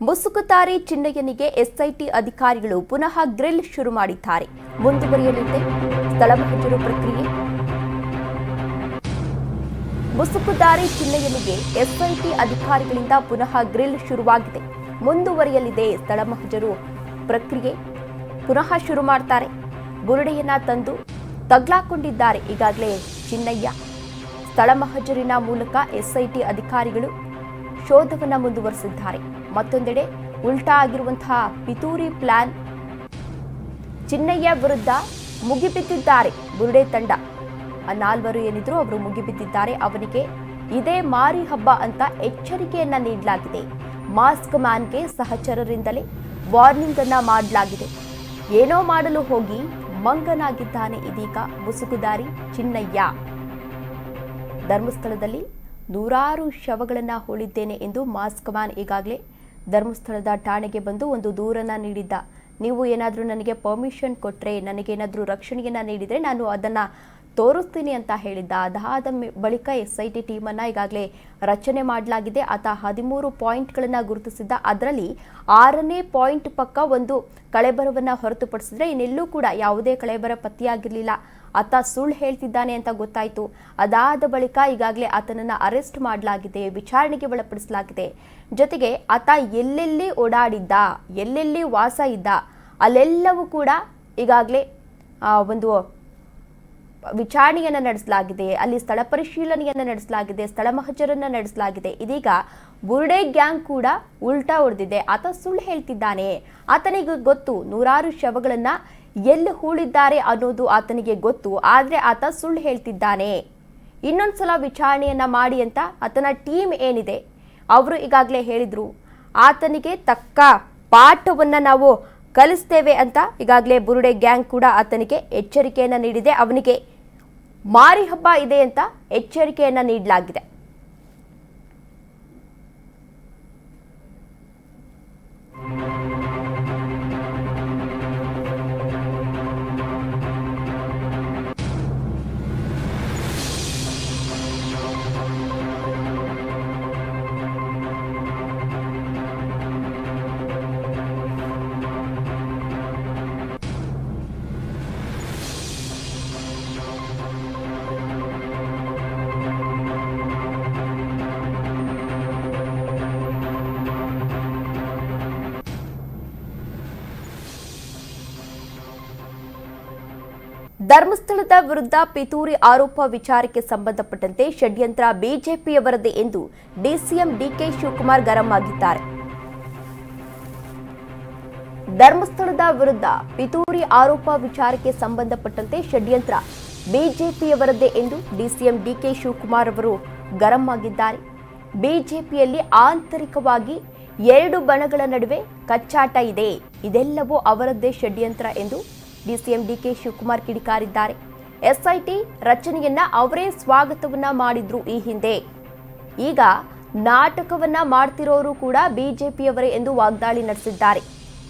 ಮುಸುಕುತಾರಿ ಚಿನ್ನಯ್ಯನಿಗೆ SIT ಅಧಿಕಾರಿಗಳು ಪುನಃ grill ಶುರು ಮಾಡಿದ್ದಾರೆ. ಮುಂದುವರಿಯಲಿದೆ ಸ್ಥಳ ಮಹಜರು ಪ್ರಕ್ರಿಯೆ. ಮುಸುಕುದಾರಿ ಚಿನ್ನಯ್ಯನಿಗೆ ಎಸ್ಐಟಿ ಅಧಿಕಾರಿಗಳಿಂದ ಪುನಃ ಗ್ರಿಲ್ ಶುರುವಾಗಿದೆ. ಮುಂದುವರಿಯಲಿದೆ, ಸ್ಥಳ ಮಹಜರು ಪ್ರಕ್ರಿಯೆ. ಪುನಃ ಶುರು ಮಾಡ್ತಾರೆ. ಬುರುಡೆಯನ್ನ ತಂದು ತಗ್ಲಾಕೊಂಡಿದ್ದಾರೆ ಈಗಾಗಲೇ ಚಿನ್ನಯ್ಯ ಸ್ಥಳ ಮಹಜರಿನ ಮೂಲಕ ಎಸ್ಐಟಿ ಅಧಿಕಾರಿಗಳು ಶೋಧವನ್ನು ಮುಂದುವರೆಸಿದ್ದಾರೆ. ಮತ್ತೊಂದೆಡೆ ಉಲ್ಟಾ ಆಗಿರುವಂತಹ ಪಿತೂರಿ ಪ್ಲಾನ್ ಚಿನ್ನಯ್ಯ ವಿರುದ್ಧ ಮುಗಿಬಿದ್ದಿದ್ದಾರೆ ಬುರುಡೆ ತಂಡ. ಆ ನಾಲ್ವರು ಏನಿದ್ರು ಅವರು ಮುಗಿಬಿದ್ದಿದ್ದಾರೆ. ಅವನಿಗೆ ಇದೇ ಮಾರಿ ಹಬ್ಬ ಅಂತ ಎಚ್ಚರಿಕೆಯನ್ನ ನೀಡಲಾಗಿದೆ. ಮಾಸ್ಕ್ ಮ್ಯಾನ್ಗೆ ಸಹಚರರಿಂದಲೇ ವಾರ್ನಿಂಗ್ ಅನ್ನ ಮಾಡಲಾಗಿದೆ. ಏನೋ ಮಾಡಲು ಹೋಗಿ ಮಂಗನಾಗಿದ್ದಾನೆ ಇದೀಗ ಮುಸುಕುದಾರಿ ಚಿನ್ನಯ್ಯ. ಧರ್ಮಸ್ಥಳದಲ್ಲಿ ನೂರಾರು ಶವಗಳನ್ನ ಹೂಳಿದ್ದೇನೆ ಎಂದು ಮಾಸ್ಕ್ ಮ್ಯಾನ್ ಈಗಾಗಲೇ ಧರ್ಮಸ್ಥಳದ ಠಾಣೆಗೆ ಬಂದು ಒಂದು ದೂರನ್ನ ನೀಡಿದ್ದ. ನೀವು ಏನಾದರೂ ನನಗೆ ಪರ್ಮಿಷನ್ ಕೊಟ್ಟರೆ ನನಗೇನಾದರೂ ರಕ್ಷಣೆಯನ್ನು ನೀಡಿದರೆ ನಾನು ಅದನ್ನು ತೋರಿಸ್ತೀನಿ ಅಂತ ಹೇಳಿದ್ದ. ಅದಾದ ಬಳಿಕ ಎಸ್ ಐ ಟಿ ಟೀಮನ್ನು ಈಗಾಗಲೇ ರಚನೆ ಮಾಡಲಾಗಿದೆ. ಆತ ಹದಿಮೂರು ಪಾಯಿಂಟ್ಗಳನ್ನು ಗುರುತಿಸಿದ್ದ. ಅದರಲ್ಲಿ ಆರನೇ ಪಾಯಿಂಟ್ ಪಕ್ಕ ಒಂದು ಕಳೆಬರವನ್ನು ಹೊರತುಪಡಿಸಿದ್ರೆ ಇನ್ನೆಲ್ಲೂ ಕೂಡ ಯಾವುದೇ ಕಳೆಬರ ಪತ್ತೆಯಾಗಿರಲಿಲ್ಲ. ಆತ ಸುಳ್ಳು ಹೇಳ್ತಿದ್ದಾನೆ ಅಂತ ಗೊತ್ತಾಯಿತು. ಅದಾದ ಬಳಿಕ ಈಗಾಗಲೇ ಆತನನ್ನು ಅರೆಸ್ಟ್ ಮಾಡಲಾಗಿದೆ, ವಿಚಾರಣೆಗೆ ಒಳಪಡಿಸಲಾಗಿದೆ. ಜೊತೆಗೆ ಆತ ಎಲ್ಲೆಲ್ಲಿ ಓಡಾಡಿದ್ದ, ಎಲ್ಲೆಲ್ಲಿ ವಾಸ ಇದ್ದ, ಅಲ್ಲೆಲ್ಲವೂ ಕೂಡ ಈಗಾಗಲೇ ಒಂದು ವಿಚಾರಣೆಯನ್ನು ನಡೆಸಲಾಗಿದೆ. ಅಲ್ಲಿ ಸ್ಥಳ ಪರಿಶೀಲನೆಯನ್ನು ನಡೆಸಲಾಗಿದೆ, ಸ್ಥಳ ಮಹಜರನ್ನ ನಡೆಸಲಾಗಿದೆ. ಇದೀಗ ಬುರ್ಡೆ ಗ್ಯಾಂಗ್ ಕೂಡ ಉಲ್ಟಾ ಹೊಡೆದಿದೆ. ಆತ ಸುಳ್ಳು ಹೇಳ್ತಿದ್ದಾನೆ. ಆತನಿಗೆ ಗೊತ್ತು ನೂರಾರು ಶವಗಳನ್ನ ಎಲ್ಲಿ ಹೂಳಿದ್ದಾರೆ ಅನ್ನೋದು ಆತನಿಗೆ ಗೊತ್ತು, ಆದರೆ ಆತ ಸುಳ್ಳು ಹೇಳ್ತಿದ್ದಾನೆ. ಇನ್ನೊಂದ್ಸಲ ವಿಚಾರಣೆಯನ್ನ ಮಾಡಿ ಅಂತ ಆತನ ಟೀಮ್ ಏನಿದೆ, ಅವರು ಈಗಾಗಲೇ ಹೇಳಿದ್ರು, ಆತನಿಗೆ ತಕ್ಕ ಪಾಠವನ್ನ ನಾವು ಕಲಿಸ್ತೇವೆ ಅಂತ ಈಗಾಗಲೇ ಬುರುಡೆ ಗ್ಯಾಂಗ್ ಕೂಡ ಆತನಿಗೆ ಎಚ್ಚರಿಕೆಯನ್ನ ನೀಡಿದೆ. ಅವನಿಗೆ ಮಾರಿ ಹಬ್ಬ ಇದೆ ಅಂತ ಎಚ್ಚರಿಕೆಯನ್ನ ನೀಡಲಾಗಿದೆ. ಧರ್ಮಸ್ಥಳದ ವಿರುದ್ಧ ಪಿತೂರಿ ಆರೋಪ ವಿಚಾರಕ್ಕೆ ಸಂಬಂಧಪಟ್ಟಂತೆ ಷಡ್ಯಂತ್ರ ಬಿಜೆಪಿಯವರದೇ ಎಂದು ಡಿಸಿಎಂ ಡಿಕೆ ಶಿವಕುಮಾರ್ ಗರಂ ಆಗಿದ್ದಾರೆ. ಧರ್ಮಸ್ಥಳದ ವಿರುದ್ಧ ಪಿತೂರಿ ಆರೋಪ ವಿಚಾರಕ್ಕೆ ಸಂಬಂಧಪಟ್ಟಂತೆ ಷಡ್ಯಂತ್ರ ಬಿಜೆಪಿಯವರದ್ದೇ ಎಂದು ಡಿಸಿಎಂ ಡಿಕೆ ಶಿವಕುಮಾರ್ ಅವರು ಗರಂ ಆಗಿದ್ದಾರೆ. ಬಿಜೆಪಿಯಲ್ಲಿ ಆಂತರಿಕವಾಗಿ ಎರಡು ಬಣಗಳ ನಡುವೆ ಕಚ್ಚಾಟ ಇದೆ. ಇದೆಲ್ಲವೂ ಅವರದ್ದೇ ಷಡ್ಯಂತ್ರ ಎಂದು ಡಿಸಿಎಂ ಡಿಕೆ ಶಿವಕುಮಾರ್ ಕಿಡಿಕಾರಿದ್ದಾರೆ. ಎಸ್ಐಟಿ ರಚನೆಯನ್ನ ಅವರೇ ಸ್ವಾಗತವನ್ನ ಮಾಡಿದ್ರು ಈ ಹಿಂದೆ. ಈಗ ನಾಟಕವನ್ನ ಮಾಡ್ತಿರೋರು ಕೂಡ ಬಿಜೆಪಿಯವರೇ ಎಂದು ವಾಗ್ದಾಳಿ ನಡೆಸಿದ್ದಾರೆ.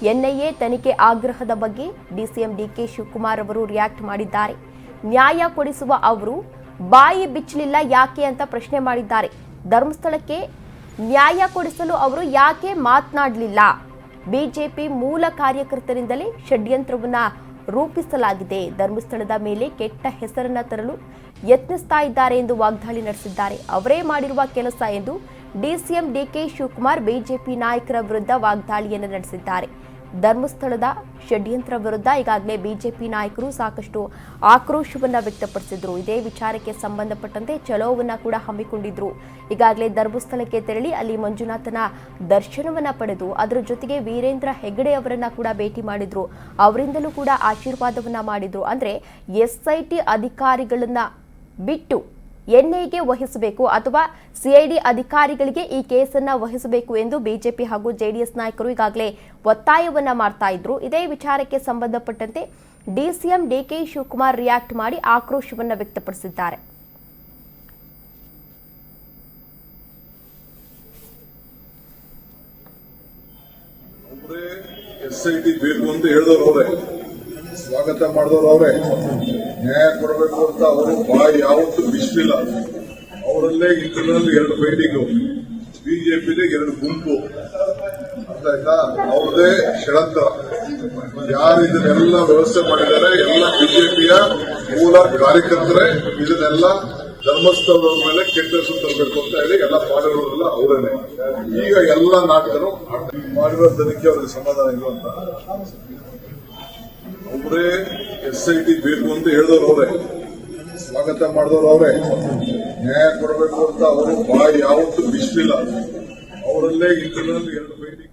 ಎನ್ಐಎ ತನಿಖೆ ಆಗ್ರಹದ ಬಗ್ಗೆ ಡಿಸಿಎಂ ಡಿಕೆ ಶಿವಕುಮಾರ್ ಅವರು ರಿಯಾಕ್ಟ್ ಮಾಡಿದ್ದಾರೆ. ನ್ಯಾಯ ಕೊಡಿಸುವ ಅವರು, ಬಾಯಿ ಬಿಚ್ಚಲಿಲ್ಲ ಯಾಕೆ ಅಂತ ಪ್ರಶ್ನೆ ಮಾಡಿದ್ದಾರೆ. ಧರ್ಮಸ್ಥಳಕ್ಕೆ ನ್ಯಾಯ ಕೊಡಿಸಲು ಅವರು ಯಾಕೆ ಮಾತನಾಡಲಿಲ್ಲ? ಬಿಜೆಪಿ ಮೂಲ ಕಾರ್ಯಕರ್ತರಿಂದಲೇ ಷಡ್ಯಂತ್ರವನ್ನ ರೂಪಿಸಲಾಗಿದೆ. ಧರ್ಮಸ್ಥಳದ ಮೇಲೆ ಕೆಟ್ಟ ಹೆಸರನ್ನ ತರಲು ಯತ್ನಿಸ್ತಾ ಇದ್ದಾರೆ ಎಂದು ವಾಗ್ದಾಳಿ ನಡೆಸಿದ್ದಾರೆ. ಅವರೇ ಮಾಡಿರುವ ಕೆಲಸ ಎಂದು ಡಿಸಿಎಂ ಡಿಕೆ ಶಿವಕುಮಾರ್, ಬಿಜೆಪಿ ನಾಯಕರ ವಿರುದ್ಧ ವಾಗ್ದಾಳಿಯನ್ನು ನಡೆಸಿದ್ದಾರೆ. ಧರ್ಮಸ್ಥಳದ ಷಡ್ಯಂತ್ರ ವಿರುದ್ಧ ಈಗಾಗಲೇ ಬಿಜೆಪಿ ನಾಯಕರು ಸಾಕಷ್ಟು ಆಕ್ರೋಶವನ್ನು ವ್ಯಕ್ತಪಡಿಸಿದ್ರು. ಇದೇ ವಿಚಾರಕ್ಕೆ ಸಂಬಂಧಪಟ್ಟಂತೆ ಚಲೋವನ್ನು ಕೂಡ ಹಮ್ಮಿಕೊಂಡಿದ್ರು. ಈಗಾಗಲೇ ಧರ್ಮಸ್ಥಳಕ್ಕೆ ತೆರಳಿ ಅಲ್ಲಿ ಮಂಜುನಾಥನ ದರ್ಶನವನ್ನ ಪಡೆದು ಅದರ ಜೊತೆಗೆ ವೀರೇಂದ್ರ ಹೆಗ್ಡೆ ಅವರನ್ನ ಕೂಡ ಭೇಟಿ ಮಾಡಿದ್ರು. ಅವರಿಂದಲೂ ಕೂಡ ಆಶೀರ್ವಾದವನ್ನ ಮಾಡಿದ್ರು. ಅಂದ್ರೆ ಎಸ್ಐಟಿ ಅಧಿಕಾರಿಗಳನ್ನ ಬಿಟ್ಟು ಎನ್ಐಗೆ ವಹಿಸಬೇಕು ಅಥವಾ ಸಿಐಡಿ ಅಧಿಕಾರಿಗಳಿಗೆ ಈ ಕೇಸನ್ನ ವಹಿಸಬೇಕು ಎಂದು ಬಿಜೆಪಿ ಹಾಗೂ ಜೆಡಿಎಸ್ ನಾಯಕರು ಈಗಾಗಲೇ ಒತ್ತಾಯವನ್ನ ಮಾಡ್ತಾ ಇದ್ರು. ಇದೇ ವಿಚಾರಕ್ಕೆ ಸಂಬಂಧಪಟ್ಟಂತೆ ಡಿಸಿಎಂ ಡಿಕೆ ಶಿವಕುಮಾರ್ ರಿಯಾಕ್ಟ್ ಮಾಡಿ ಆಕ್ರೋಶವನ್ನ ವ್ಯಕ್ತಪಡಿಸಿದ್ದಾರೆ. ಎಸ್ಐಟಿ ಬೇಕು ಅಂತ ಸ್ವಾಗತ ಮಾಡಿದವರು ನ್ಯಾಯ ಕೊಡಬೇಕು ಅಂತ ಅವರು ಬಾಯಿ ಯಾವತ್ತೂ ಬಿಸಿಲಿಲ್ಲ. ಅವರಲ್ಲೇ ಇಂಟರ್ನಲ್ ಎರಡು ಫೈಟಿಂಗು ಬಿಜೆಪಿಲಿ ಎರಡು ಗುಂಪು. ಅರ್ಥ ಅವ್ರದೇ ಷಡಂತ್ರ. ಯಾರು ಇದನ್ನೆಲ್ಲ ವ್ಯವಸ್ಥೆ ಮಾಡಿದ್ದಾರೆ, ಎಲ್ಲ ಬಿಜೆಪಿಯ ಮೂಲ ಕಾರ್ಯಕರ್ತರೇ ಇದನ್ನೆಲ್ಲ ಧರ್ಮಸ್ಥಳದ ಮೇಲೆ ಕೆಟ್ಟ ತರಬೇಕು ಅಂತ ಹೇಳಿ ಎಲ್ಲ ಮಾಡಿರೋರೆಲ್ಲ ಅವರೇನೆ. ಈಗ ಎಲ್ಲ ನಾಟಕರು ಮಾಡಿರೋ ತನಿಖೆ ಅವ್ರಿಗೆ ಸಮಾಧಾನ ಇಲ್ಲ ಅವರೇ ಎಸ್ ಐ ಟಿ ಬೇಕು ಅಂತ ಹೇಳಿದವರು ಅವರೇ. ಸ್ವಾಗತ ಮಾಡಿದವರು ಅವರೇ. ನ್ಯಾಯ ಕೊಡಬೇಕು ಅಂತ ಅವರು ಬಾಯಿ ಯಾವತ್ತೂ ಬಿಸಿಲಿಲ್ಲ. ಅವರಲ್ಲೇ ಇಂಟರ್ನಲ್ ಎರಡು